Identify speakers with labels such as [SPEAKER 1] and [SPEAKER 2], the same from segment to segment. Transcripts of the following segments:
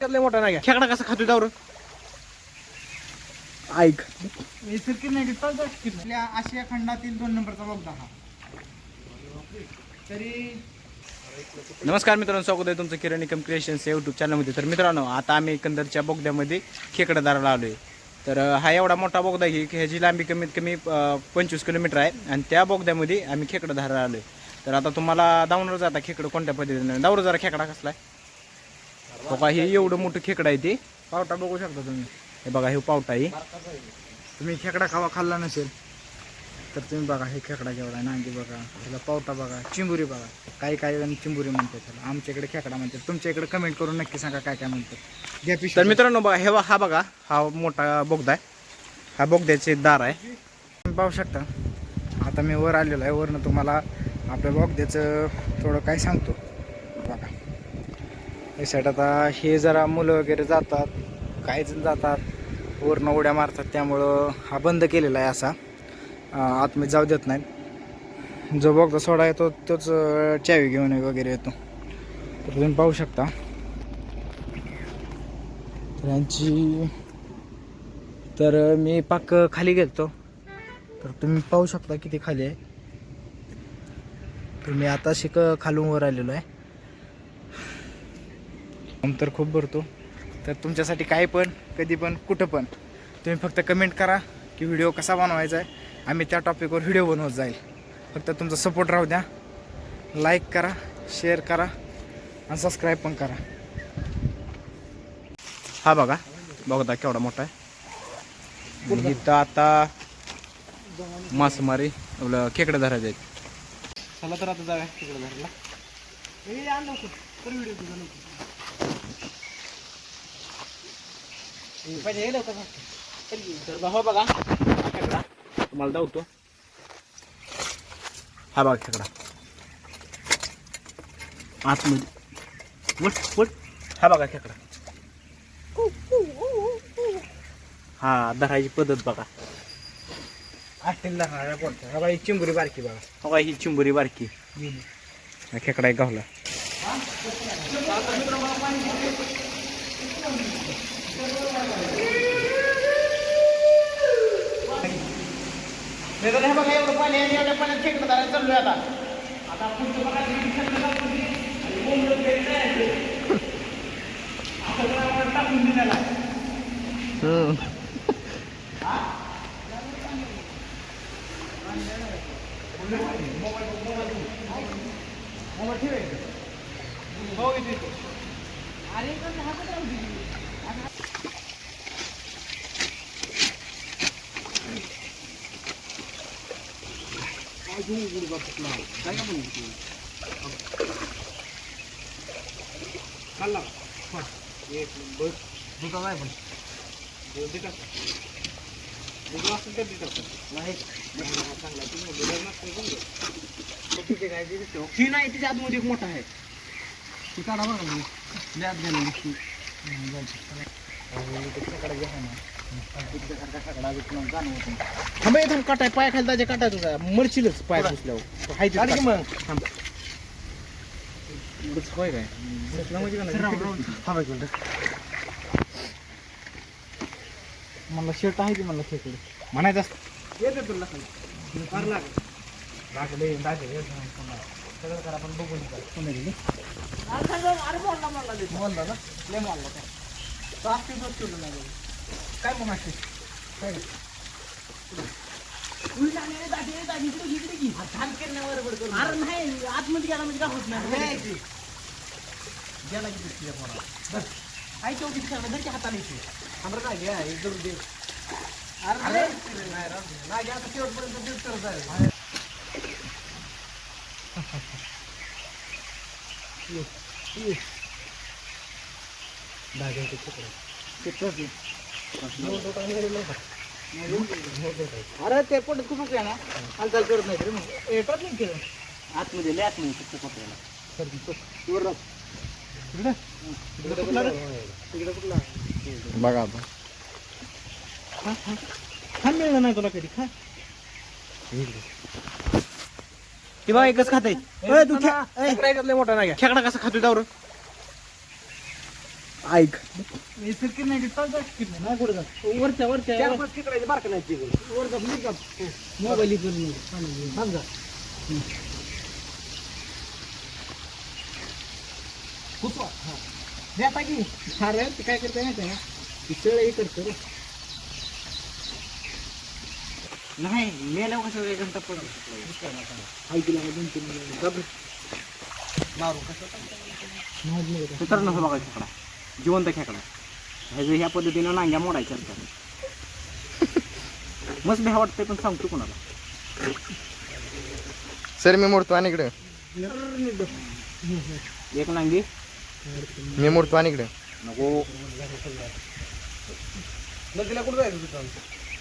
[SPEAKER 1] मोठा नाही खेकडा कसा खातो दावर? ऐक.
[SPEAKER 2] आपल्या आशिया खंडातील दोन नंबरचा बोगदा हा तरी
[SPEAKER 1] नमस्कार मित्रांनो स्वागत आहे तुमचं किरण निकम क्रिएशन्स या यूट्यूब चॅनलमध्ये तर मित्रांनो आता आम्ही एकंदरच्या बोगद्यामध्ये खेकडादाराला आलो आहे तर हा एवढा मोठा बोगदा आहे की ह्याची लांबी कमीत कमी पंचवीस किलोमीटर आहे. आणि त्या बोगद्यामध्ये आम्ही खेकडादाराला आलो आहे तर आता तुम्हाला दावणार जाता खेकडं कोणत्या पद्धतीने. दावर जरा खेकडा कसला आहे? बघा हे एवढं मोठं खेकडं आहे ते.
[SPEAKER 2] पावटा बघू शकता तुम्ही.
[SPEAKER 1] हे बघा हे पावटा आहे.
[SPEAKER 2] तुम्ही खेकडा खावा खाल्ला नसेल तर तुम्ही बघा हे खेकडा केवढा आहे. नांगी बघा ह्याला पावटा बघा चिंबुरी बघा. काही काही जण चिंबुरी म्हणतात त्याला. आमच्या इकडे खेकडा म्हणतात. तुमच्या इकडे कमेंट करून नक्की सांगा काय काय म्हणतात. घ्या.
[SPEAKER 1] तर मित्रांनो बघा हे हा बघा हा मोठा बोगदा आहे. हा बोगद्याचे दार आहे.
[SPEAKER 2] तुम्ही पाहू शकता. आता मी वर आलेलो आहे. वरनं तुम्हाला आपल्या बोगद्याचं थोडं काय सांगतो. साईड आता हे जरा मुलं वगैरे जातात काही जण जातात वरनं उड्या मारतात त्यामुळं हा बंद केलेला आहे असा. अं, आतमध्ये जाऊ देत नाहीत जो बोगदा सोडा येतो तोच चावी घेऊन वगैरे येतो. तर तुम्ही पाहू शकता. तर यांची तर मी पाक खाली गेलतो. तर तुम्ही पाहू शकता किती खाली आहे. तर मी आता शिक खालून वर आलेलो आहे. दम तर खूप भरतो. तर तुमच्यासाठी काय पण कधी पण कुठं पण तुम्ही फक्त कमेंट करा की व्हिडिओ कसा बनवायचा आहे. आम्ही त्या टॉपिकवर व्हिडिओ बनवत जाईल. फक्त तुमचा सपोर्ट राहू द्या. लाईक करा शेअर करा आणि सबस्क्राईब पण करा.
[SPEAKER 1] हा बघा बघता केवढा मोठा आहे. इथं आता मासेमारी आपलं खेकडं धरायचे आहेत. चला तर आता जाऊया खेकडं धरायला. तर हो बघा हा खेकडा तुम्हाला धावतो हा बघा खेकडा आतमध्ये. वट वट हा बघा खेकडा हा धरायची पद्धत बघा.
[SPEAKER 2] राहणार कोणतं हा चिंबुरी बारकी बघा.
[SPEAKER 1] बघा ही चिंबुरी बारकी. हा. खेकडा एक गावला.
[SPEAKER 2] हे बघा एवढं पाणी आहे एवढ्या पाण्यात खेकडं धरायला चाललोय आता आता पुढचं बघा किती खेकडं टाकून दे. आणि बोंबलं घरी जायचं. आता जरा आपण टाकून दिलेला आहे. मोबाईल ठेवायचं. हो, इथे, इथे. अरे खाल्ला एक बस दुधा नाही पण दूध देतात दूध असेल तर देतात नाही चांगला ही नाही तिच्या आतमध्ये एक मोठा आहे. ती काढा बघा मी लय आत थांबा थांब काटाय पाय खाली त्याच्या काटाय तुझा. मरशीलच पाय पुसल्यावर. हाय ते मग? थांब. होय काय? का नाही? थांबा एक मिनिट. मला शर्ट आहे की मला खेकडे म्हणायचं असतं. येते तुला लागले. लागले सगळं करा आपण बघून अरे बोलला मला बोलला ना लय बोलला काय तो असते दोष केलं नाही. काय मग असते काय? अरे नाही आतमध्ये गेला म्हणजे काय होत नाही. गेला की तुझ्या फोना बस आई चौकीत खेळणं घरच्या हाताने आम्हाला काय घ्या हे जरूर दे. अरे नाही. नाही आता शेवटपर्यंत करत आहे ये, ये. धागे ते तुकडे. ते टोपी. नऊ टोकाने गेलेलं आहे का? अरे ते पडत खूप ना? हालचाल करत नाही रे मग. ए टोपी केलं. आतमध्ये लय आतमध्ये फक्त पकडायला वर. तिकडे? तिकडे कुठला रे? तिकडे कुठला?
[SPEAKER 1] बघा आता.
[SPEAKER 2] खा खा. खा मिळलं नाही तुला कधी. खा.
[SPEAKER 1] ती बघा एकच खात
[SPEAKER 2] ए, तू खे- ए.
[SPEAKER 1] खेकडा मोठा नाही खेकडा कसा खातो दावर? ऐक.
[SPEAKER 3] वरच्या वरच्या. मोबाईल ते काय करते माहिती आहे का? सळ हे करतो रे नाही मेल्यावर कसं एक घंटा तीन मारू कसं?
[SPEAKER 1] हे बघा खेकडा जिवंत खेकडा. ह्याचं ह्या पद्धतीनं नांग्या मोडायच्या मस्त भ्या वाटतंय पण सांगतो कोणाला.
[SPEAKER 2] सर मी मोडतो आणि इकडे.
[SPEAKER 1] एक नांगी.
[SPEAKER 2] मी मोडतो आणि इकडे.
[SPEAKER 1] नको.
[SPEAKER 2] काय झालं
[SPEAKER 1] त्या पद्धतीनं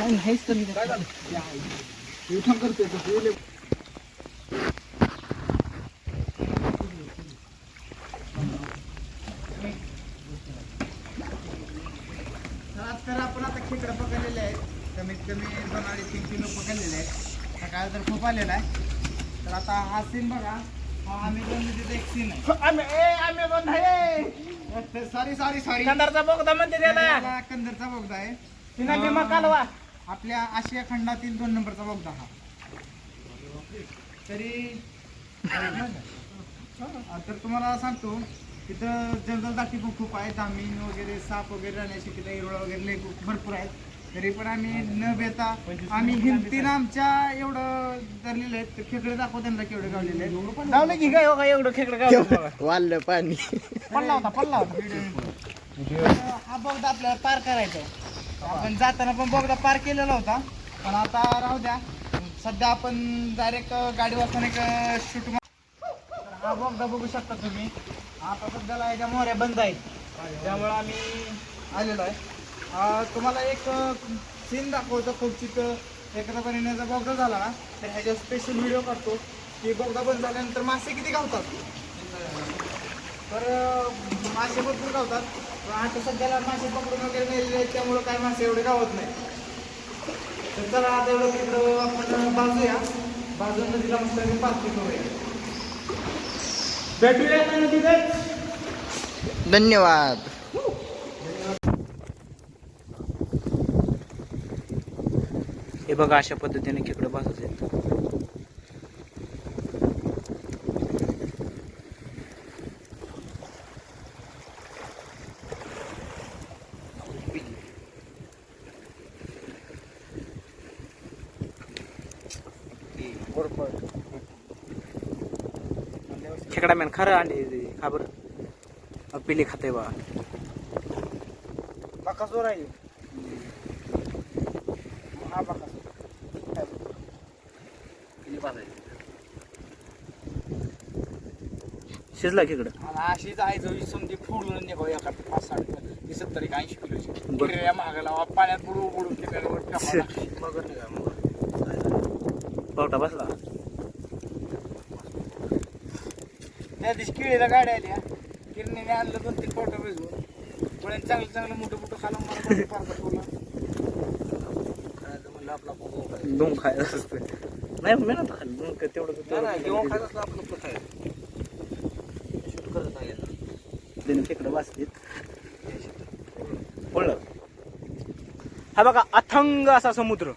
[SPEAKER 3] काय नाहीच तर काय झालं? उठा करतोय तो गेले
[SPEAKER 2] तर आपण आता खेकडं पकडलेले आहेत. कमीत कमी दोन अडीच तीन किलो पकडलेले आहेत. सकाळ तर खूप आलेला आहे. तर आता हा सीन बघा. हा आम्ही दोन तिथे एक सीन आहे. सॉरी सॉरी सॉरी
[SPEAKER 1] कंदारचा बोगदा म्हणते त्याला
[SPEAKER 2] कंदरचा बोगदा आहे.
[SPEAKER 1] तिना भीमा कालवा.
[SPEAKER 2] आपल्या आशिया खंडातील दोन नंबरचा बोगदा हा तरी हा, तर तुम्हाला सांगतो तिथं जंगल दाटी पण खूप आहे जामीन वगैरे साप वगैरे राहण्याची तिथं हिरवळ वगैरे लय खूप भरपूर आहेत. तरी पण आम्ही न बेता आम्ही हिमतीनं आमच्या एवढं धरलेले आहेत. तर खेकडे दाखव त्यांना केवढे गावलेले आहेत.
[SPEAKER 1] गावलं की काय हो का एवढं खेकडं गावलं
[SPEAKER 2] वाढलं पाणी.
[SPEAKER 1] पडला होता पडला होता.
[SPEAKER 2] हा बोगदा आपल्याला पार करायचा आहे. आपण जाताना पण बोगदा पार केलेला होता. पण आता राहू द्या. सध्या आपण डायरेक्ट गाडी वाचताना एक शूट हा बोगदा बघू शकता तुम्ही. आता सध्याला याच्या मोऱ्या बंद आहेत. त्यामुळे आम्ही आलेलो आहे. तुम्हाला एक सीन दाखवतो खूप एकदा पण येण्याचा बोगदा झाला ना तर ह्याच्या स्पेशल व्हिडिओ करतो की बोगदा बंद झाल्यानंतर मासे किती गावतात तर मासे भरपूर गावतात. पण आता सध्याला मासे पकडून वगैरे नेलेले आहेत त्यामुळं काय मासे एवढे गावत नाही तर चला आता एवढं तिकडं आपण बाजूया. बाजू नदीला मस्त पार्टी करूया
[SPEAKER 1] भेटूया ना
[SPEAKER 2] धन्यवाद.
[SPEAKER 1] हे बघा अशा पद्धतीने खेकडं भाजत आहेत. खेकडा मॅन खरं अंडे खा बरं. पिली खाते बा.
[SPEAKER 2] बकासूर आहे. हा बकासूर
[SPEAKER 1] शिजला खेकडं?
[SPEAKER 3] आणि अशीच आई जवळ समजी फोडून निघाव एका पाच साठ सत्तर एक ऐंशी किलोची. महागाला पाण्यात बुडू बुडून. मगर निघा मग
[SPEAKER 1] पावटा बसला
[SPEAKER 3] त्या दिवशी केळीला गाड्या आल्या किरणीने आणलं दोन तीन फोटो भिजवून पण चांगलं चांगलं मोठं मोठं खालं मला ठेवलं. खायचं म्हणलं आपला.
[SPEAKER 1] दोन खायचं असतं नाही मी नव्हतं खाल्लं दोन काय तेवढं
[SPEAKER 3] नाही, नाही, जेव्हा खायचं असलं आपलं आपलं खायचं. शूट करत नाही येत.
[SPEAKER 1] त्याने खेकडं वाचलीत पडलं हा बघा अथंग असा समुद्र